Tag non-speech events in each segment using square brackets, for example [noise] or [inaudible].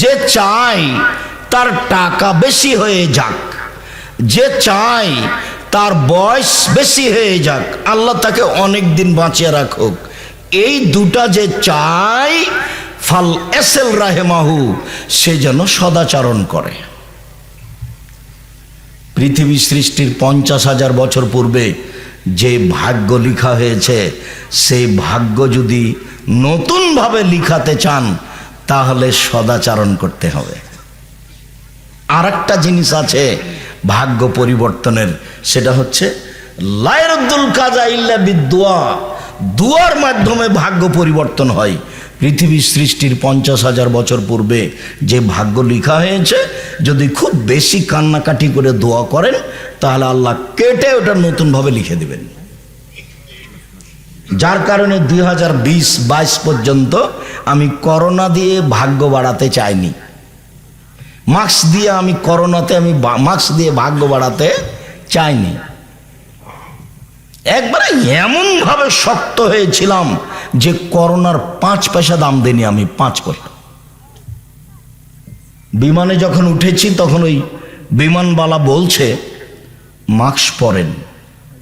যে চায় তার টাকা বেশি হয়ে যাক, যে চায় তার বয়স বেশি হয়ে যাক, আল্লাহ তাকে অনেক দিন বাঁচিয়ে রাখুক। এই দুটা যে চায় ফাল এসেল রাহেমাহু, সে যেন সদাচরণ করে। পৃথিবী সৃষ্টির পঞ্চাশ হাজার বছর পূর্বে যে ভাগ্য লিখা হয়েছে, সেই ভাগ্য যদি নতুনভাবে লিখাতে চান তাহলে সদাচারণ করতে হবে। আর একটা জিনিস আছে ভাগ্য পরিবর্তনের, সেটা হচ্ছে লায়রুদ্দুল কাজা ইল্লা বিদুয়া দুয়ার মাধ্যমে ভাগ্য পরিবর্তন হয়। পৃথিবী সৃষ্টির পঞ্চাশ হাজার বছর পূর্বে যে ভাগ্য লিখা হয়েছে, যদি খুব বেশি কান্নাকাটি করে দোয়া করেন, তাহলে আল্লাহ কেটে ওটা নতুনভাবে লিখে দেবেন। যার কারণে দুই হাজার বিশ বাইশ পর্যন্ত আমি করোনা দিয়ে ভাগ্য বাড়াতে চাইনি। মাস্ক দিয়ে আমি করোনাতে আমি মাস্ক দিয়ে ভাগ্য বাড়াতে চাইনি। একবারে এমনভাবে শক্ত হয়েছিলাম যে করোনার পাঁচ পয়সা দাম দেনি আমি পাঁচ পয়সা বিমানে যখন উঠেছি তখন ওই বিমানবালা বলছে, মাস্ক পরেন।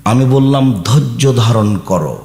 আমি বললাম, ধৈর্য ধারণ করো।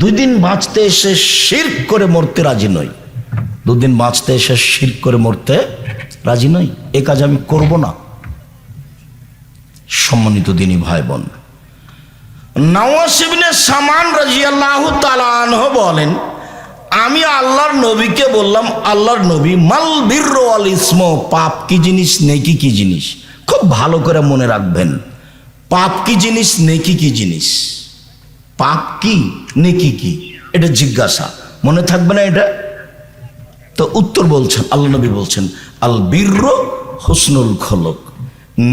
দুই দিন বাঁচতে এসে শির করে মরতে রাজি নই। দুদিন বাঁচতে এসে শির করে মরতে রাজি নই। এ কাজ আমি করব না। সম্মানিত দিনী ভাই বোন নওয়াসিবিনে সামান রাজিয়াল্লাহ তালানহ বলেন, আমি আল্লাহর নবীকে বললাম, আল্লাহর নবী, মাল বীর আল ইসম, পাপ কি জিনিস, নেকি কি জিনিস? খুব ভালো করে মনে রাখবেন, পাপ কি জিনিস, নেকি কি জিনিস? পাপ কি, নেকি কি, এটা জিজ্ঞাসা। মনে থাকবে না এটা? তো উত্তর বলছেন, আল্লাহ নবী বলছেন, আল বীর হুসনুল খলক,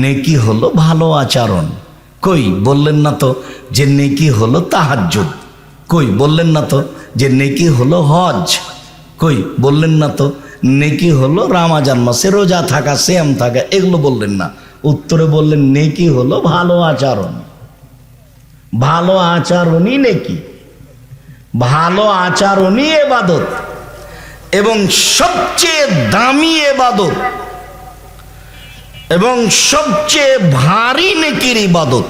নেকি হলো ভালো আচরণ। কই, বললেন না তো যে নেকি হলো তাহাজ্জুদ। কই, বললেন না তো যে নেকি হলো হজ। কই, বললেন না তো নেকি হলো রামাজান মাসে রোজা থাকা সেম থাকা, এগুলো বললেন না। উত্তরে বললেন, নেকি হলো ভালো আচরণ। ভালো আচরণই নেকি। ভালো আচরণই এবাদত। এবং সবচেয়ে দামি এবাদত। এবং সবচেয়ে ভারী নেকির ইবাদত।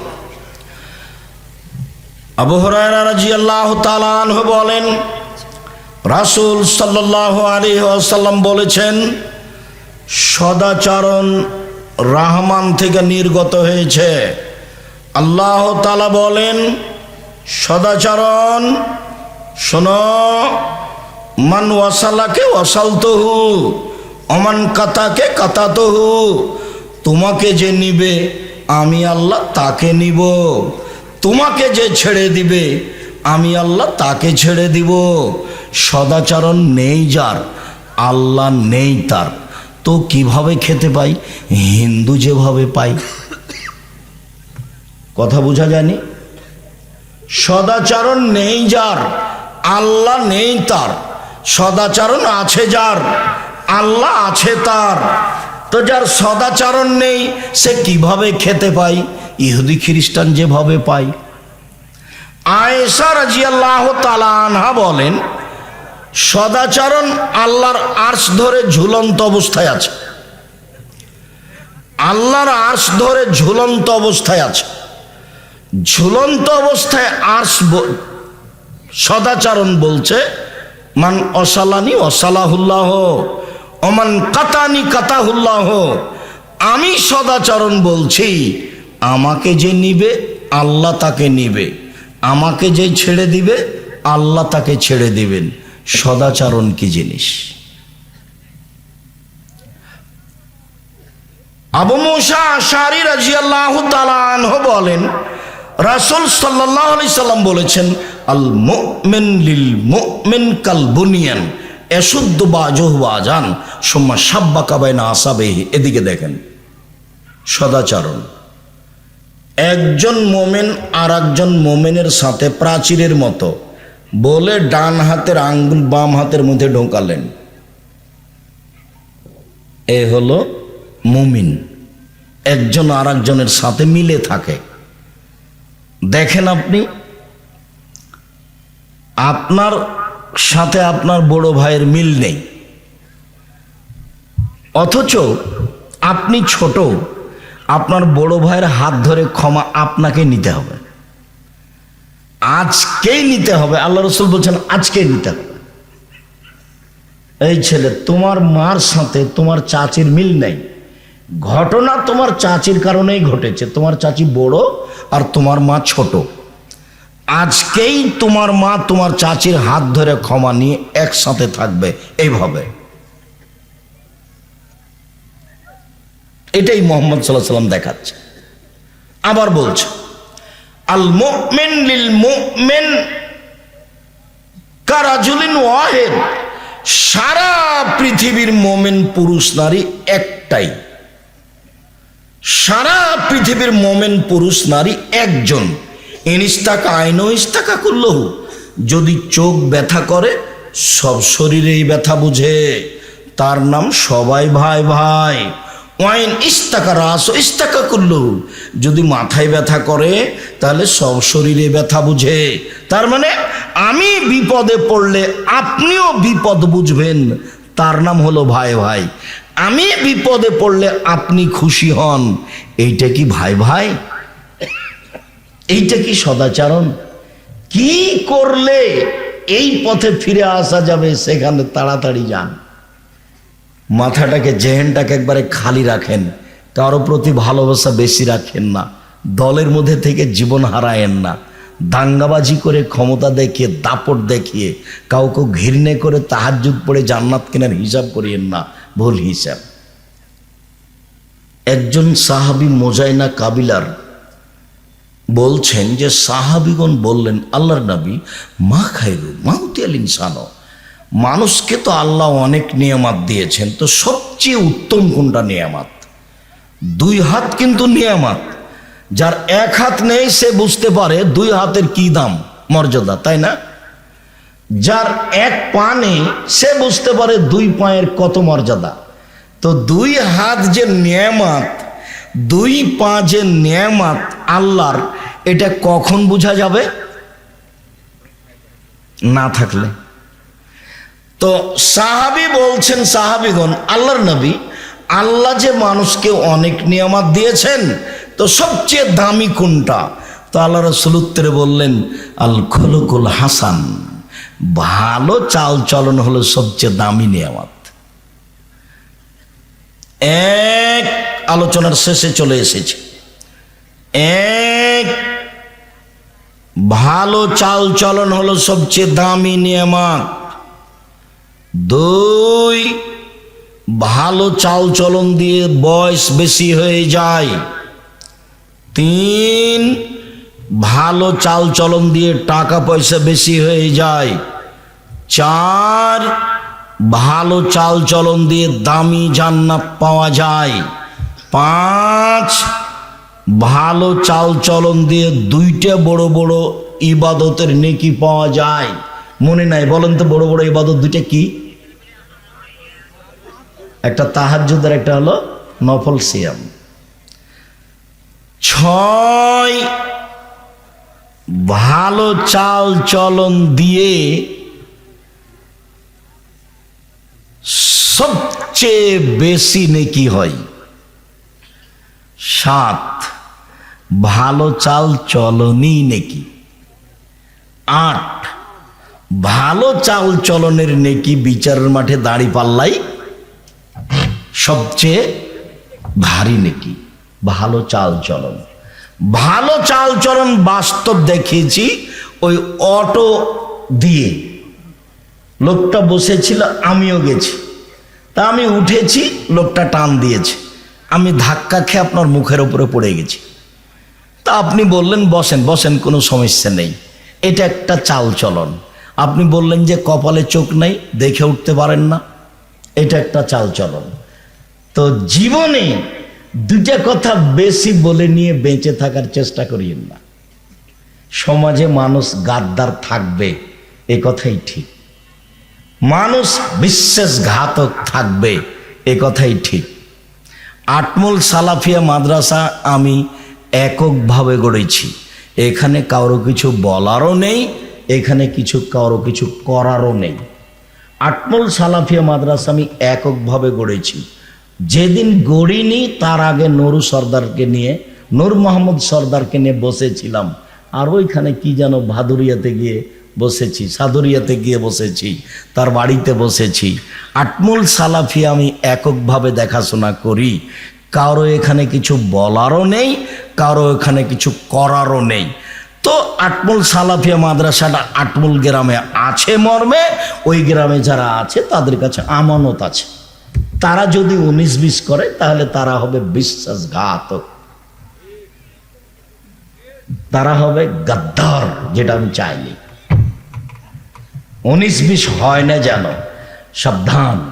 আবু হরায়রা রাদিয়াল্লাহু তাআলা আনহু বলেন, রাসূল সাল্লাল্লাহু আলাইহি ওয়াসাল্লাম বলেছেন, সদাচরণ রাহমান থেকে নির্গত হয়েছে। আল্লাহ তাআলা বলেন, সদাচরণ, শোন, মান ওয়াসালাকে ওয়াসালতহু অমান কাতাকে কাতাতহু, তোমাকে যে নিবে, আমি আল্লাহ তাকে নিব। তোমাকে যে ছেড়ে দিবে, আমি আল্লাহ তাকে ছেড়ে দিব। সদাচরণ নেই যার, আল্লাহ নেই তার। তো কীভাবে খেতে পাই? হিন্দু যেভাবে পাই কথা বোঝা যায়নি? সদাচরণ নেই যার, আল্লাহ নেই তার। সদাচরণ আছে যার, আল্লাহ আছে তার। তো যার সদাচরণ নেই, সে কীভাবে খেতে পায়? ইহুদি খ্রিস্টান যেভাবে পায়। আয়েশা রাজিয়াল্লাহ তালানহা বলেন, সদাচরণ আল্লাহর আর্শ ধরে ঝুলন্ত অবস্থায় আছে। আল্লাহর আর্শ ধরে ঝুলন্ত অবস্থায় আছে। ঝুলন্ত অবস্থায় আর্শ সদাচরণ বলছে, মান অসালানি অসালাহুল্লাহ, অমান কাতানি কাতাহুল্লাহ, আমি সদাচরণ বলছি, আমাকে যে নিবে, আল্লাহ তাকে নিবে, আমাকে যে ছেড়ে দিবে, আল্লাহ তাকে ছেড়ে দিবেন। সদাচরণ কি জিনিস? আবু মুসা আশারি রাজিয়াল্লাহ তালানহ বলেন রাসুল সাল্লাহ আলি সাল্লাম বলেছেন, আল মুমিন লিল মুমিন কাল বুনিয়ান এশুদ্ধ বাজহ বাজান সোম্মা সাব্বা কাবায় না আসাবে এদিকে দেখেন, সদাচরণ। একজন মোমেন আর একজন মোমেনের সাথে প্রাচীরের মতো, বলে ডান হাতের আঙ্গুল বাম হাতের মধ্যে ঢোকালেন। এ হলো মুমিন। একজন আর সাথে মিলে থাকে। দেখেন আপনি, আপনার সাথে আপনার বড় ভাইয়ের মিল নেই। অথচ আপনি ছোট, আপনার বড় ভাইয়ের হাত ধরে ক্ষমা আপনাকে নিতে হবে। আজকেই নিতে হবে, আল্লাহ রসুল বলছেন আজকেই নিতে হবে। এই ছেলে, তোমার মার সাথে তোমার চাচির মিল নেই। ঘটনা তোমার চাচির কারণেই ঘটেছে। তোমার চাচি বড় আর তোমার মা ছোট। আজকেই তোমার মা তোমার চাচির হাত ধরে ক্ষমা নিয়ে একসাথে থাকবে, এইভাবে। এটাই মোহাম্মদ সাল্লাহ সাল্লাম দেখাচ্ছে। আবার বলছে, আল মুমিন লিল মুমিন কারাজুলিন ওয়াহেদ। সারা পৃথিবীর মোমেন পুরুষ নারী একটাই। সারা পৃথিবীর মোমেন পুরুষ, নারী একজন। ইনিস্তাকা আইন ইস্তাকা করল যদি চোখ ব্যথা করে, সব শরীরেই ব্যথা বুঝে। তার নাম সবাই ভাই ভাই। ওয়াইন ইস্তাকা রাস ইস্তাকা করল যদি মাথায় ব্যথা করে, তাহলে সব শরীরে ব্যথা বুঝে। তার মানে আমি বিপদে পড়লে আপনিও বিপদ বুঝবেন। তার নাম হলো ভাই ভাই। আমি বিপদে পড়লে আপনি খুশি হন। এইটা কি ভাই ভাই? এইটা কি সদাচরণ? কি করলে এই পথে ফিরে আসা যাবে সেখানে তাড়াতাড়ি যান। মাথাটাকে, জেহেনটাকে একবারে খালি রাখেন। কারও প্রতি ভালোবাসা বেশি রাখেন না। দলের মধ্যে থেকে জীবন হারায়েন না। দাঙ্গাবাজি করে ক্ষমতা দেখিয়ে, দাপট দেখিয়ে, কাউকে ঘৃণে করে তাহাজুদ পড়ে জান্নাত কেনার হিসাব করিয়েন না। ভুল হিসাব। একজন সাহাবি মোজাইনা কাবিলার বলছেন যে, সাহাবিগণ বললেন, আল্লাহর নবী, মা খাইরু মাহুতি আল ইনসানো। মানুষকে তো আল্লাহ অনেক নিয়ামাত দিয়েছেন, তো সবচেয়ে উত্তম কোনটা নিয়ামাত? দুই হাত কিন্তু নিয়ামাত। যার এক হাত নেই, সে বুঝতে পারে দুই হাতের কি দাম, মর্যাদা, তাই না? যার এক পা নেই সে বুঝতে পারে দুই পায়ের কত মর্যাদা। তো দুই হাত যে নিয়ামাত, দুই পা যে নিয়ামাত আল্লাহর, এটা কখন বোঝা যাবে? না থাকলে। তো সাহাবি বলছেন, সাহাবিগণ, আল্লাহর নবী, আল্লাহ যে মানুষকে অনেক নিয়ামাত দিয়েছেন, তো সবচেয়ে দামি কোনটা? তো আল্লাহ রসুল উত্তরে বললেন, আল খলকুল হাসান। ভালো চাল চলন হলো সবচেয়ে দামি নিয়ামত। এক আলোচনার শেষে চলে এসেছে। এক, ভালো চাল চলন হলো সবচেয়ে দামি নিয়ামত। দুই, ভালো চাল চলন দিয়ে বয়স বেশি হয়ে যায়। তিন, ভালো চাল চলন দিয়ে টাকা পয়সা বেশি হয়ে যায়। চার ভালো চাল চলন দিয়ে দামি জান্নাত পাওয়া যায়। পাঁচ ভালো চাল চলন দিয়ে দুইটা বড় বড় ইবাদতের নেকি পাওয়া যায়। মনে নাই, বলেন তো বড় বড় ইবাদত দুইটা কি? একটা তাহাজ্জুদের, একটা হলো নফল সিয়াম। ছয় ভালো চাল চলন দিয়ে সবচেয়ে বেশি নেকি হয়। সাত, ভালো চাল চলনই নেকি। আট, ভালো চাল চলনের নেকি বিচারের মাঠে দাড়ি পাল্লাই সবচেয়ে ভারী নেকি, ভালো চাল চলন। ভালো চাল চলন বাস্তব দেখিয়েছি ওই অটো দিয়ে। লোকটা বসেছিল, আমিও গেছি। তা আমি উঠেছি, লোকটা টান দিয়েছে। আমি ধাক্কা খেয়ে আপনার মুখের উপরে পড়ে গেছি। তা আপনি বললেন, বসেন বসেন, কোনো সমস্যা নেই। এটা একটা চাল চলন আপনি বললেন যে কপালে চোখ নেই, দেখে উঠতে পারেন না। এটা একটা চাল চলন তো জীবনে দুটা কথা বেশি বলে নিয়ে বেঁচে থাকার চেষ্টা করিয়েন না। সমাজে মানুষ গাদ্দার থাকবে, এ কথাই ঠিক। মানুষ বিশ্বাসঘাতক থাকবে, এ কথাই ঠিক। আটমল সালাফিয়া মাদ্রাসা আমি এককভাবে গড়েছি। এখানে কারও কিছু বলারও নেই, এখানে কিছু, কারও কিছু করারও নেই। আটমল সালাফিয়া মাদ্রাসা আমি এককভাবে গড়েছি। যেদিন গড়িনি, তার আগে নুরু সর্দারকে নিয়ে, নূর মোহাম্মদ সর্দারকে নিয়ে বসেছিলাম। আর ওইখানে কি যেন ভাদুরিয়াতে গিয়ে বসেছি, সাদুরিয়াতে গিয়ে বসেছি, তার বাড়িতে বসেছি। আটমুল সালাফি আমি এককভাবে দেখাশোনা করি। কারও এখানে কিছু বলারও নেই, কারও এখানে কিছু করারও নেই। তো আটমুল সালাফিয়া মাদ্রাসাটা আটমুল গ্রামে আছে মর্মে, ওই গ্রামে যারা আছে তাদের কাছে আমানত আছে। তারা যদি উনিশ বিশ করে, তাহলে তারা হবে বিশ্বাসঘাতক। তারা হবে গাদ্দার, যেটা আমি চাইনি। উনিশ বিশ হয় না যেন। সাবধান।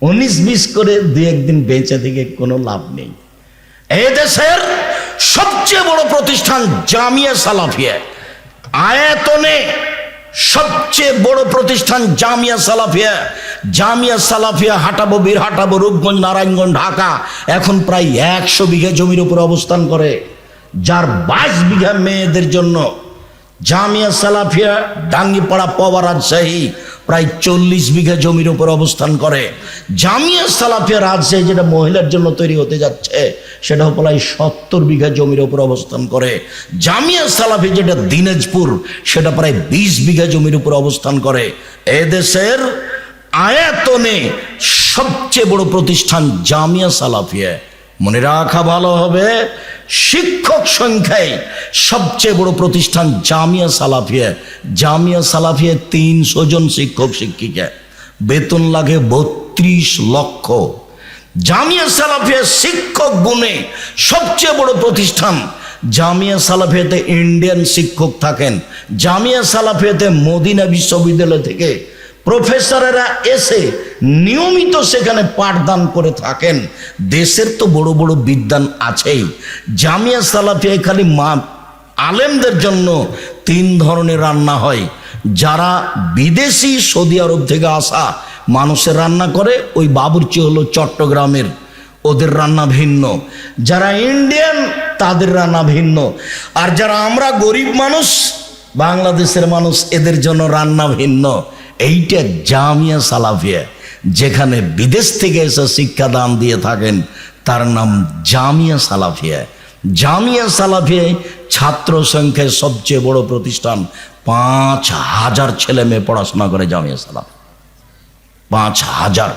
উনিশ বিশ করে দু একদিন বেঁচে থেকে কোনো লাভ নেই। এই দেশের সবচেয়ে বড় প্রতিষ্ঠান জামিয়া সালাফিয়া। আয়তনে সবচেয়ে বড় প্রতিষ্ঠান জামিয়া সালাফিয়া। জামিয়া সালাফিয়া হাটাবো, বীর হাটাবো, রূপগঞ্জ, নারায়ণগঞ্জ, ঢাকা। এখন প্রায় একশো বিঘা জমির উপর অবস্থান করে। যার বাইশ বিঘা মেয়েদের জন্য জামিয়া সালাফিয়া ডাঙ্গিপাড়া পবা রাজশাহী প্রায় চল্লিশ বিঘা জমির উপর অবস্থান করে। জামিয়া সালাফিয়া রাজশাহী যেটা মহিলার জন্য তৈরি হতে যাচ্ছে সেটা প্রায় সত্তর বিঘা জমির উপর অবস্থান করে। জামিয়া সালাফি যেটা দিনাজপুর, সেটা প্রায় বিশ বিঘা জমির উপর অবস্থান করে। এদেশের আয়াতনে সবচেয়ে বড় প্রতিষ্ঠান জামিয়া সালাফিয়া। মনে রাখা ভালো হবে, শিক্ষক সংখ্যায় সবচেয়ে বড় প্রতিষ্ঠান জামিয়া সালাফিয়া। জামিয়া সালাফিয়া তিনশো জন শিক্ষক, শিক্ষিকা। বেতন লাগে বত্রিশ লক্ষ। জামিয়া সালাফিয়া শিক্ষক গুণে সবচেয়ে বড় প্রতিষ্ঠান। জামিয়া সালাফিয়াতে ইন্ডিয়ান শিক্ষক থাকেন। জামিয়া সালাফিয়াতে মদিনা বিশ্ববিদ্যালয় থেকে প্রফেসরেরা এসে নিয়মিত সেখানে পাঠদান করে থাকেন। দেশের তো বড় বড় বিদ্যান আছেই। জামিয়া সালাফিয়ায় খালি মা আলেমদের জন্য তিন ধরনের রান্না হয়। যারা বিদেশি সৌদি আরব থেকে আসা মানুষের রান্না করে, ওই বাবুর্চি হলো চট্টগ্রামের। ওদের রান্না ভিন্ন। যারা ইন্ডিয়ান, তাদের রান্না ভিন্ন। আর যারা আমরা গরিব মানুষ, বাংলাদেশের মানুষ, এদের জন্য রান্না ভিন্ন। এইটা জামিয়া সালাফিয়া, যেখানে বিদেশ থেকে এসে শিক্ষাদান দিয়ে থাকেন, তার নাম জামিয়া সালাফিয়া। জামিয়া সালাফিয়ায় ছাত্র সংখ্যায় সবচেয়ে বড় প্রতিষ্ঠান, পাঁচ হাজার ছেলে মেয়ে পড়াশোনা করে জামিয়া সালাফ পাঁচ হাজার।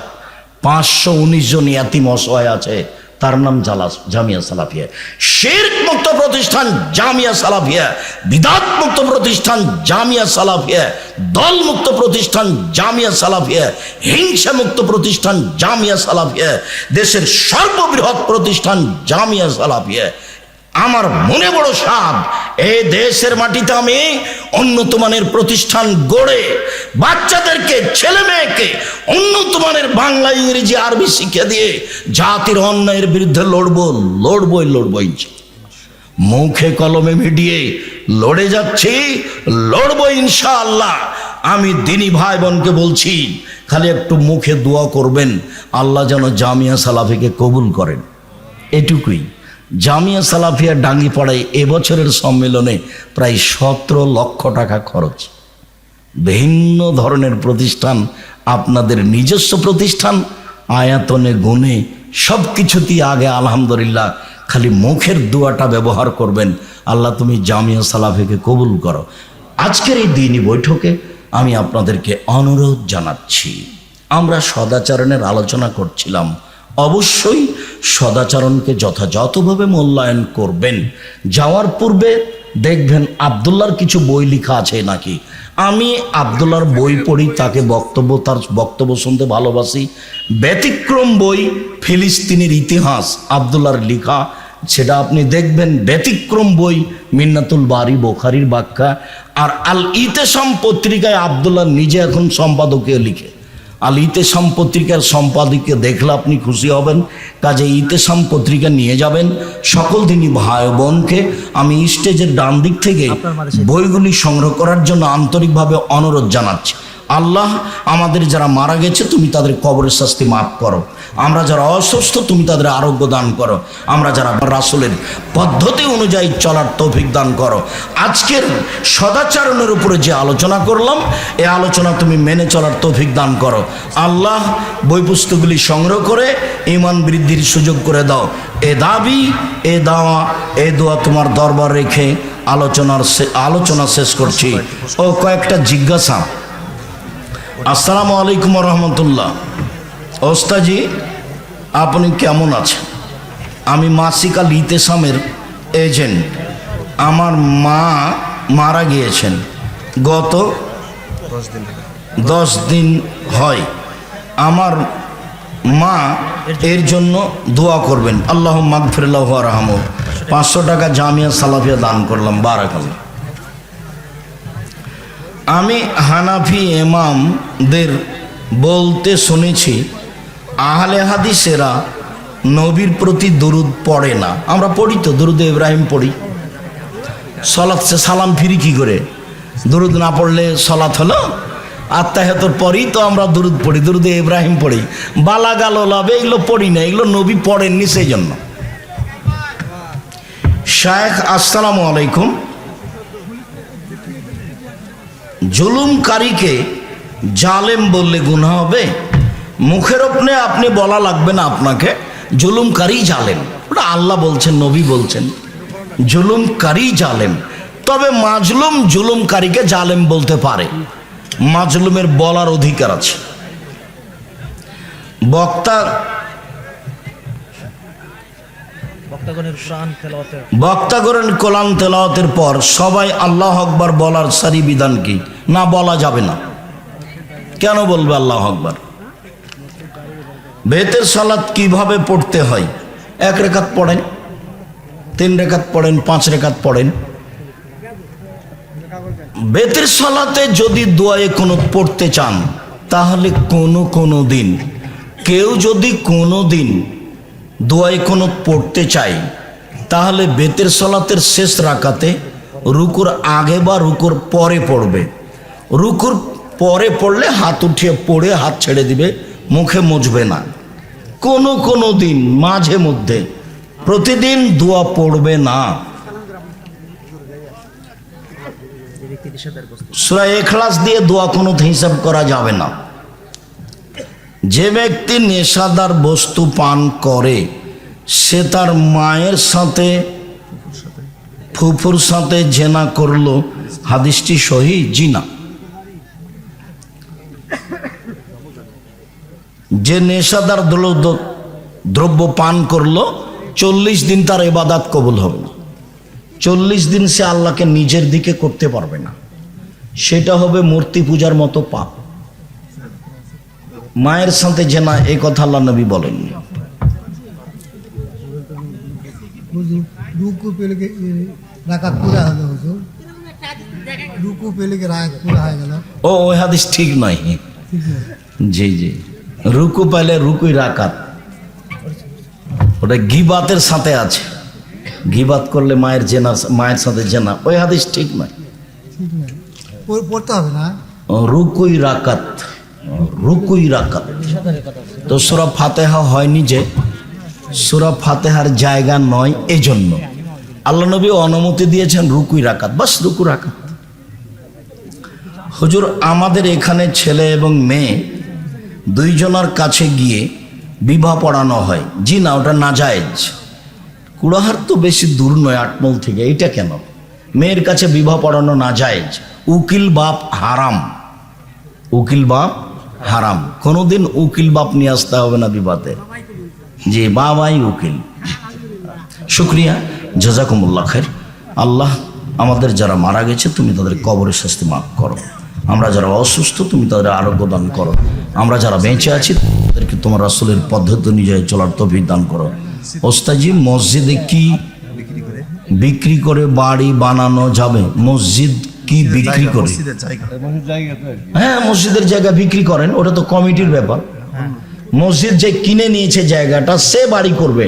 পাঁচশো উনিশ জন ইয়াতিম অসহায় আছে তার নাম জালাস জামিয়া সালাফিয়া। শেরক মুক্ত প্রতিষ্ঠান জামিয়া সালাফিয়া। বিদাত মুক্ত প্রতিষ্ঠান জামিয়া সালাফিয়া। দল মুক্ত প্রতিষ্ঠান জামিয়া সালাফিয়া। হিংসা মুক্ত প্রতিষ্ঠান জামিয়া সালাফিয়া। দেশের সর্ববৃহৎ প্রতিষ্ঠান জামিয়া সালাফিয়া। আমার মনে বড় সাপ এই দেশের মাটিতে আমি উন্নত মানের প্রতিষ্ঠান গড়ে বাচ্চাদেরকে উন্নত বাংলা, ইংরেজি, আরবি শিক্ষা দিয়ে জাতির অন্যায়ের বিরুদ্ধে লড়বো, লড়বই লড়বই মুখে কলমে মিডিয়ে লড়ে যাচ্ছি, লড়বো ইনশাআল্লাহ। আমি দিনী ভাই বোনকে বলছি, খালি একটু মুখে দোয়া করবেন, আল্লাহ যেন জামিয়া সালাফিকে কবুল করেন। এটুকুই। জামিয়া সালাফিয়া ডাঙ্গিপাড়ায় এবছরের সম্মেলনে প্রায় সতেরো লক্ষ টাকা খরচ। ভিন্ন ধরনের প্রতিষ্ঠান আপনাদের নিজস্ব প্রতিষ্ঠান, আয়াতনে গুণে সব কিছুতেই আগে আলহামদুলিল্লাহ খালি মুখের দোয়াটা ব্যবহার করবেন। আল্লাহ তুমি জামিয়া সালাফিকে কবুল করো। আজকের এই দিনই বৈঠকে আমি আপনাদেরকে অনুরোধ জানাচ্ছি। আমরা সদাচরণের আলোচনা করছিলাম, অবশ্যই সদাচরণকে যথাযথভাবে মূল্যায়ন করবেন। যাওয়ার পূর্বে দেখবেন আবদুল্লার কিছু বই লেখা আছে নাকি? আমি আবদুল্লার বই পড়ি, তাকে বক্তব্য, তার বক্তব্য শুনতে ভালোবাসি। ব্যতিক্রম বই, ফিলিস্তিনের ইতিহাস আবদুল্লার লেখা। সেটা আপনি দেখবেন, ব্যতিক্রম বই, মিন্নাতুল বাড়ি বোখারির বাক্যা। আর আল ইতেসাম পত্রিকায় আবদুল্লাহ নিজে এখন সম্পাদকীয় লিখে। আল ইতেসাম পত্রিকার সম্পাদককে দেখলে আপনি খুশি হবেন। কাজে ইতেসাম পত্রিকা নিয়ে যাবেন। সকল দিনই ভাই বোনকে আমি স্টেজের ডান দিক থেকে বইগুলি সংগ্রহ করার জন্য আন্তরিকভাবে অনুরোধ জানাচ্ছি। আল্লাহ আমাদের যারা মারা গেছে তুমি তাদের কবরের শাস্তি মাফ করো। আমরা যারা অসুস্থ, তুমি তাদের আরোগ্য দান করো। আমরা যারা রাসুলের পদ্ধতি অনুযায়ী চলার তৌফিক দান করো। আজকের সদাচরণের উপরে যে আলোচনা করলাম, এ আলোচনা তুমি মেনে চলার তৌফিক দান করো। আল্লাহ বই পুস্তকগুলি সংগ্রহ করে ইমান বৃদ্ধির সুযোগ করে দাও। এ দাবি, এ দাওয়া, এ দোয়া তোমার দরবার রেখে আলোচনার আলোচনা শেষ করছি। ও কয়েকটা জিজ্ঞাসা। আসসালামু আলাইকুম রহমতুল্লাহ। ওস্তাজি আপনি কেমন আছেন? আমি মাসিকা লিতেসামের এজেন্ট। আমার মা মারা গিয়েছেন। গত দশ দিন হয়। আমার মা এর জন্য দোয়া করবেন। আল্লাহ মাগফিরাল্লাহ রহম পাঁচশো টাকা জামিয়া সালাফিয়া দান করলাম। বারাকাল্লাহ। আমি হানাফি এমামদের বলতে শুনেছি আহলে হাদিসেরা নবীর প্রতি দরুদ পড়ে না। আমরা পড়ি তো, দরুদ ইব্রাহিম পড়ি। সলাৎ সে সালাম ফিরি কি করে? দরুদ না পড়লে সলাৎ হলো? আত্মাহতর পরই তো আমরা দরুদ পড়ি, দরুদ ইব্রাহিম পড়ি। বালা গাল লাভে এগুলো পড়ি না এগুলো নবী পড়েননি সেই জন্য শায়েখ, আসসালামু আলাইকুম। জুলুমকারীকে জালেম বললে গুণা হবে? মুখের ওপরে আপনি বলা লাগবে না আপনাকে জুলুমকারী জালেম। ওটা আল্লাহ বলছেন নবী বলছেন। জুলুমকারী জালেম। তবে মাজলুম জুলুমকারীকে জালেম বলতে পারে। মাজলুমের বলার অধিকার আছে। বক্তা বক্তা করেন কোরআন তেলাওয়াতের পর সবাই আল্লাহ আকবার বলার সারি বিধান কি? না বলা যাবে না। কেন বলবে আল্লাহ আকবার? বেতের সালাত কীভাবে পড়তে হয়? এক রেখাত পড়েন, তিন রেখাত পড়েন, পাঁচ রেখাত পড়েন। বেতের সালাতে যদি দোয়ায়ে কোনো পড়তে চান, তাহলে কোনো কোনো দিন, কেউ যদি কোনো দিন দোয়ায় কোনো পড়তে চাই তাহলে বেতের সলাতের শেষ রাকাতে রুকুর আগে বা রুকুর পরে পড়বে। রুকুর পরে পড়লে হাত উঠিয়ে পড়ে হাত ছেড়ে দিবে মুখে মুছবে না। কোনো কোনো দিন, মাঝে মধ্যে, প্রতিদিন দোয়া পড়বে না। এখলাস দিয়ে দোয়া কোনো হিসাব করা যাবে না। যে ব্যক্তি নেশাদার বস্তু পান করে, সে তার মায়ের সাথে, ফুফুর সাথে জেনা করল। হাদিসটি সহি, জি যে নেশাদার দ্রব্য দ্রব্য পান করল চল্লিশ দিন তার এবাদাত কবুল হবে না। চল্লিশ দিন সে আল্লাহকে নিজের দিকে করতে পারবে না। সেটা হবে মূর্তি পূজার মতো পাপ। মায়ের সাথে জেনা এই কথা আল্লাহ নবী বলেননি গেল ও ওই হাদিস ঠিক নয়। জি জি। রুকু পাইলে রুকুই রাকাত। ওটা গিবাতের সাথে আছে। গিবাত করলে মায়ের জেনা মায়ের সাথে জেনা। ওই হাদিস ঠিক নয়। পড়তে হবে না। রুকুই রাকাত। রুকুই রাকাত। তো সুরা ফাতেহা হয়নি যে সুরা ফাতেহার জায়গা নয় এজন্য। আল্লাহ নবী অনুমতি দিয়েছেন রুকুই রাকাত। বাস রুকু রাকাত। হুজুর আমাদের এখানে ছেলে এবং মেয়ে দুইজনের কাছে গিয়ে বিবাহ পড়ানো হয়। জি না, ওটা নাজায়েজ। কুড়াহার তো বেশি দূর নয় আটমল থেকে। এইটা কেন? মেয়ের কাছে বিবাহ পড়ানো নাজায়েজ। উকিল বাপ হারাম। উকিল বাপ হারাম। কোনোদিন উকিল বাপ নিয়ে আসতে হবে না বিবাদে। জি, বাবাই উকিল। শুক্রিয়া। জাজাকুমুল্লাহ খের আল্লাহ আমাদের যারা মারা গেছে, তুমি তাদের কবরের শাস্তি মাফ করো। আমরা যারা অসুস্থ তুমি তাদের আরোগ্য দান করো। আমরা যারা বেঁচে আছি তাদেরকে তোমার রাসুলের পদ্ধতি অনুযায়ী চলার তফিক দান করো। ওস্তাজি মসজিদে কি বিক্রি করে বাড়ি বানানো যাবে? মসজিদ কি বিক্রি করে? হ্যাঁ মসজিদের জায়গা বিক্রি করেন ওটা তো কমিটির ব্যাপার। মসজিদ যে কিনে নিয়েছে জায়গাটা সে বাড়ি করবে।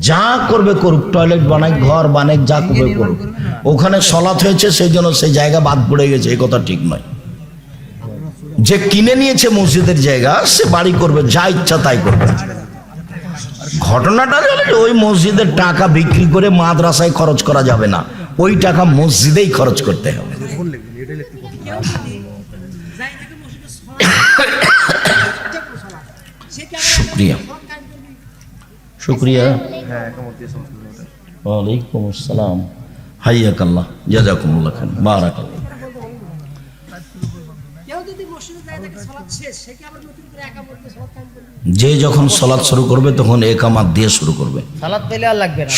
যা করবে করুক টয়লেট বানাক ঘর বানাক যা করবে করুক। ওখানে সলাৎ হয়েছে সেই জন্য সেই জায়গা বাদ পড়ে গেছে এই কথা ঠিক নয়। যে কিনে নিয়েছে মসজিদের জায়গা সে বাড়ি করবে যা ইচ্ছা তাই করবে। ঘটনাটা ওই মসজিদের টাকা বিক্রি করে মাদ্রাসায় খরচ করা যাবে না। ওই টাকা মসজিদেই খরচ করতে হবে। [coughs] শুক্রিয়া। শুক্রিয়া। ওয়ালাইকুম আসসালাম। হাইয়াকাল্লাহ জাজাকুমুল্লাহ খান যে যখন সলাৎ শুরু করবে তখন একামাত দিয়ে শুরু করবে। সালাদ পেলে আর লাগবে না।